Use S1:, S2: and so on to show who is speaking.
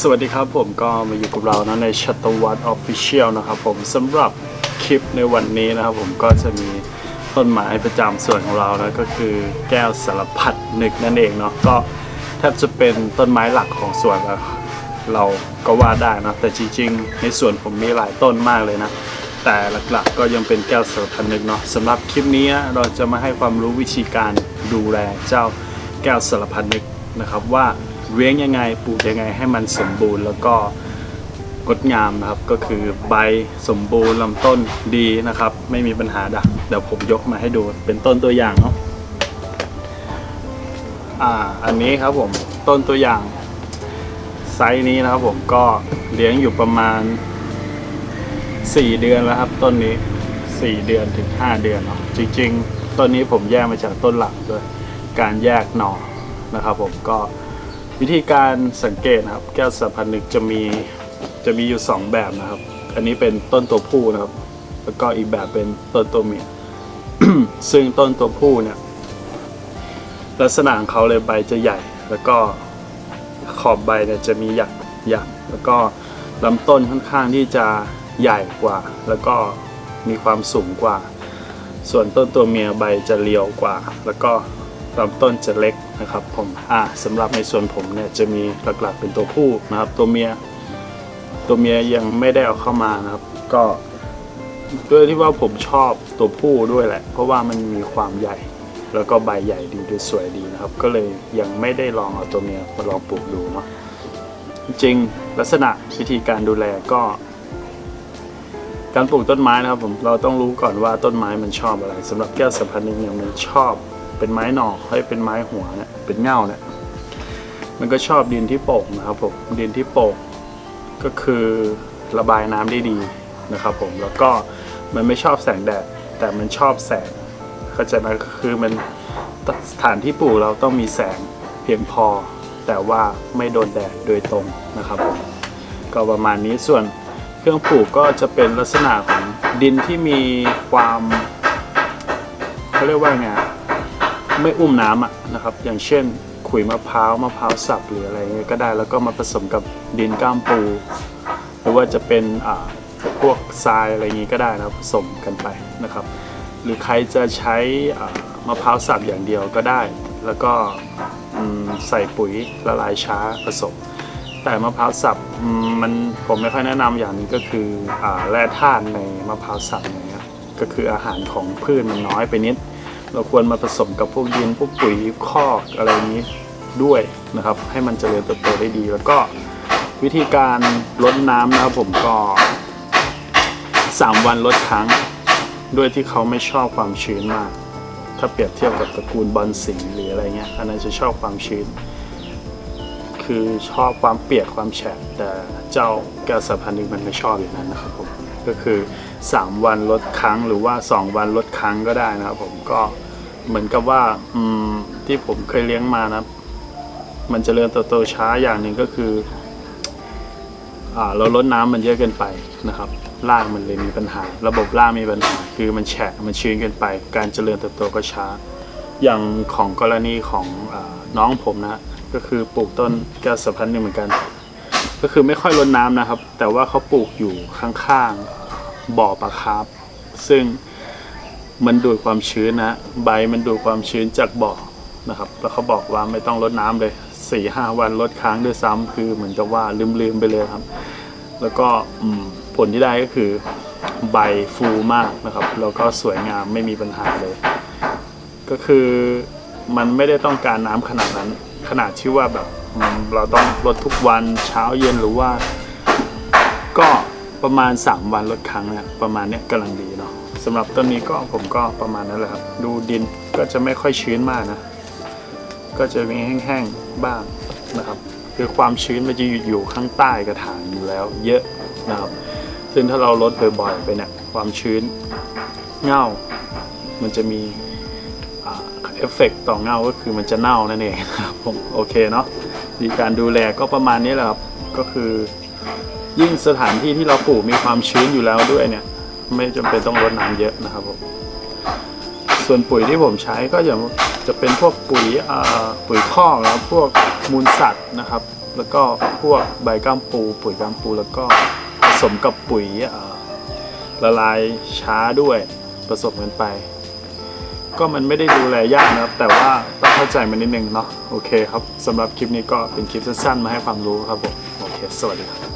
S1: สวัสดีครับผมก็มาอยู่กับเรานะในชัตวัตออฟฟิเชียลนะครับผมสำหรับคลิปในวันนี้นะครับผมก็จะมีต้นไม้ประจำส่วนของเรานะก็คือแก้วสารพัดนึกนั่นเองเนาะก็แทบจะเป็นต้นไม้หลักของสวนแล้วเราก็ว่าได้นะแต่จริงๆ ในสวนผมมีหลายต้นมากเลยนะ แต่หลักๆก็ยังเป็นแก้วสารพัดนึกเนาะสำหรับคลิปนี้เราจะมาให้ความรู้วิธีการดูแลเจ้าแก้วสารพัดนึกนะครับว่า เลี้ยงยังไงปลูกยังไงให้มันสมบูรณ์ แล้วก็งดงามนะครับก็คือใบสมบูรณ์ลำต้นดีนะครับ ไม่มีปัญหาดักเดี๋ยวผมยกมาให้ดูเป็นต้นตัวอย่างเนาะอ่าอันนี้ครับผมต้นตัวอย่างไซส์นี้นะครับผมก็เลี้ยงอยู่ประมาณ 4 เดือนแล้วครับ ต้นนี้ 4 เดือนถึง 5 เดือนเนาะจริง ๆ ต้นนี้ผมแยกมาจากต้นหลักด้วยการแยกหน่อนะครับผมก็ วิธีการสังเกตนะครับ แก้วสัมพันธ์นึกจะมีจะมีอยู่ 2 แบบนะครับ อันนี้เป็นต้นตัวผู้นะครับ แล้วก็อีกแบบเป็นต้นตัวเมียซึ่งต้นตัวผู้เนี่ยลักษณะของเขาเลยใบจะใหญ่ แล้วก็ขอบใบเนี่ยจะมีหยักหยักแล้วก็ลำต้นค่อนข้างที่จะใหญ่กว่า แล้วก็มีความสูงกว่า ส่วนต้นตัวเมียใบจะเรียวกว่า แล้วก็ ลำต้นจะเล็กนะครับผมอ่าสำหรับในส่วนผมเนี่ยจะมีหลักๆเป็นตัวผู้นะครับ ตัวเมีย ตัวเมียยังไม่ได้เอาเข้ามานะครับ ก็ด้วยที่ว่าผมชอบตัวผู้ด้วยแหละ เพราะว่ามันมีความใหญ่ แล้วก็ใบใหญ่ดีดูสวยดีนะครับ ก็เลยยังไม่ได้ลองเอาตัวเมียมาลองปลูกดูเนาะจริงลักษณะวิธีการดูแลก็ การปลูกต้นไม้นะครับผมเราต้องรู้ก่อนว่าต้นไม้มันชอบอะไรสำหรับแก้วสัมพันธ์เนี่ยมันชอบ เป็นไม้หน่อให้เป็นไม้หัวเนี่ยเป็นเง่าเนี่ยมันก็ชอบดินที่โป่งนะครับผมดินที่โป่งก็คือระบายน้ำได้ดีนะครับผมแล้วก็มันไม่ชอบแสงแดดแต่มันชอบแสงเข้าใจไหมก็คือมันสถานที่ปลูกเราต้องมีแสงเพียงพอ แต่ว่าไม่โดนแดดโดยตรงนะครับผมก็ประมาณนี้ส่วนเครื่องปลูกก็จะเป็นลักษณะของดินที่มีความเขาเรียกว่าไง ไม่อุ้มน้ำอะนะครับ อย่างเช่นขุยมะพร้าวมะพร้าวสับหรืออะไรเงี้ยก็ได้แล้วก็มาผสมกับดินก้ามปู หรือว่าจะเป็นอ่าพวกทรายอะไรอย่างงี้ก็ได้นะผสมกันไปนะครับ หรือใครจะใช้อ่ามะพร้าวสับอย่างเดียวก็ได้ แล้วก็ใส่ปุ๋ยละลายช้าผสม แต่มะพร้าวสับมันผมไม่ค่อยแนะนำอย่างนึงก็คืออ่าแร่ธาตุในมะพร้าวสับอย่างเงี้ยก็คืออาหารของพืชมันน้อยไปนิด เราควรมาผสมกับพวกดินพวกปุ๋ยคอกอะไรนี้ด้วยนะครับ ให้มันเจริญเติบโตได้ดี แล้วก็วิธีการลดน้ำนะครับผมก็ 3 วันลดครั้ง ด้วยที่เขาไม่ชอบความชื้นมาก ถ้าเปรียบเทียบกับตระกูลบอลสีหรืออะไรเงี้ยอันนั้นจะชอบความชื้น คือชอบความเปียกความแฉะแต่เจ้าแก้วสัพพันธุ์นึงมันไม่ชอบอย่างนั้นนะครับผม ก็คือ 3 วันลดครั้งหรือว่า 2 วันลดครั้งก็ได้นะครับ ผมก็เหมือนกับว่าที่ผมเคยเลี้ยงมานะมันจเจริญเติบโตช้าอย่างหนึ่งก็คืออเราลดน้ำมันเยอะเกินไปนะครับรากมันเลยมีปัญหา ระบบรากมีปัญหา คือมันแฉะมันชื้นเกินไป การเจริญเติบโตก็ช้า อย่างของกรณีของอน้องผมนะก็คือปลูกต้นแก้วสัพพันธ์หนึ่งเหมือนกัน ก็คือไม่ค่อยรดน้ำนะครับ แต่ว่าเขาปลูกอยู่ข้างๆบ่อปลาคาร์ฟซึ่งมันดูดความชื้นนะใบมันดูดความชื้นจากบ่อนะครับ แล้วเขาบอกว่าไม่ต้องรดน้ำเลยสี่ห้าวันลดครั้งด้วยซ้ำคือเหมือนกับว่าลืมๆไปเลยครับ แล้วก็ผลที่ได้ก็คือใบฟูมากนะครับ แล้วก็สวยงามไม่มีปัญหาเลย ก็คือมันไม่ได้ต้องการน้ำขนาดนั้นขนาดที่ว่าแบบ เราต้องลดทุกวันเช้าเย็นหรือว่า ก็ประมาณ 3 วันลดครั้งเนี่ยประมาณเนี้ยกำลังดีเนาะสำหรับต้นนี้ก็ผมก็ประมาณนั้นแหละครับ ดูดินก็จะไม่ค่อยชื้นมากนะ ก็จะมีแห้งๆบ้างนะครับ คือความชื้นมันจะอยู่ข้างใต้กระถางอยู่แล้ว เยอะนะครับ ซึ่งถ้าเราลดบ่อยๆไปเนี่ยความชื้นเง่ามันจะมี เอฟเฟกต์ต่อเงาก็คือมันจะเน่านั่นเองครับผมโอเคเนาะวิธีการดูแลก็ประมาณนี้แหละครับก็คือ ยิ่งสถานที่ที่เราปลูกมีความชื้นอยู่แล้วด้วยเนี่ย ไม่จำเป็นต้องรดน้ำเยอะนะครับผมส่วนปุ๋ยที่ผมใช้ก็อย่างจะเป็นพวกปุ๋ยปุ๋ยคอกแล้วพวกมูลสัตว์นะครับ แล้วก็พวกใบก้ามปู ปุ๋ยก้ามปู แล้วก็ผสมกับปุ๋ยละลายช้าด้วยผสมกันไป ก็มันไม่ได้ดูแลยากนะครับ แต่ว่าต้องเข้าใจมันนิดนึงเนาะโอเคครับสำหรับคลิปนี้ก็เป็นคลิปสั้นๆมาให้ความรู้ครับผมโอเค สวัสดีครับ